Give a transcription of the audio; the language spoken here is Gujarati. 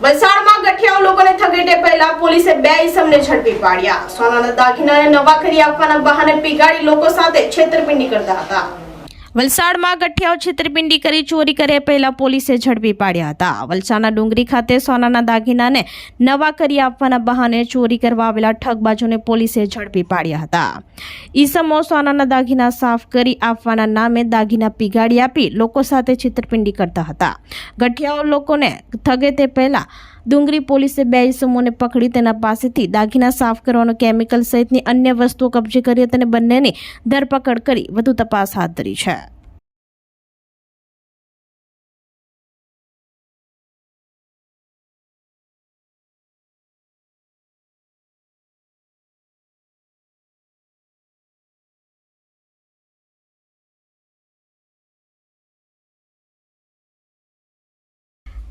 વલસાડમાં ગઠિયાઓ લોકોને થગેટે પહેલા પોલીસે બે ઈસમને ઝડપી પાડ્યા. સોનાના દાગીનાને નવા કરી આપવાના બહાને પીગાડી લોકો સાથે છેતરપિંડી કરતા હતા. વલસાડમાં ગઠિયાઓ છેતરપિંડી કરી, ચોરી કરે પહેલા પોલીસે ઝડપી પાડ્યા હતા. વલસાડના ડુંગરી ખાતે સોનાના દાગીનાને નવા કરી આપવાના બહાને ચોરી કરવા આવેલા ઠગબાજોને પોલીસે ઝડપી પાડ્યા હતા. ઈસમો સોનાના દાગીના સાફ કરી આપવાના નામે દાગીના પીગાડી આપી લોકો સાથે છેતરપિંડી કરતા હતા. ગઠિયાઓ લોકોને થગે તે પહેલા ડુંગરી પોલીસે બે ઇસમોને પકડી તેના પાસેથી દાગીના સાફ કરવાનો કેમિકલ સહિતની અન્ય વસ્તુઓ કબજે કરી હતી અને બંનેની ધરપકડ કરી. વધુ તપાસ હાથ ધરી છે.